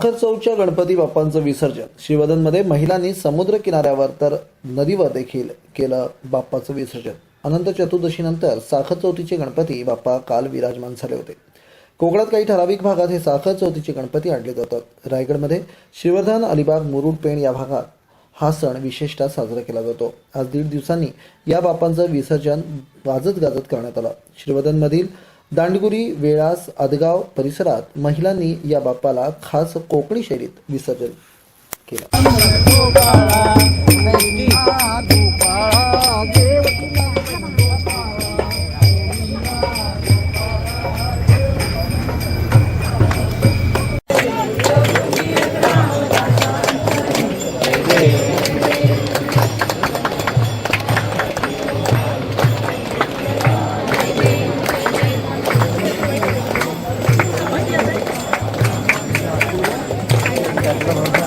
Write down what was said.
चतुर्दशीच्या गणपती बाप्पांचं विसर्जन. श्रीवर्धनमध्ये महिलांनी समुद्र किनाऱ्यावर तर नदीवर देखील केलं बाप्पाचं विसर्जन. अनंत चतुर्दशीनंतर साखर चौथीचे गणपती बाप्पा काल विराजमान झाले होते. कोकणात काही ठराविक भागात हे साखर चौथीचे गणपती आणले जातात. रायगडमध्ये श्रीवर्धन अलिबाग मुरुड पेण या भागात हा सण विशेषतः साजरा केला जातो. आज दीड दिवसांनी या बाप्पांचं विसर्जन वाजत गाजत करण्यात आलं. श्रीवर्धनमधील दांडगुरी वेळास अदगाव परिसरात महिलांनी या बाप्पाला खास कोकणी शैलीत विसर्जन केलं. Gracias.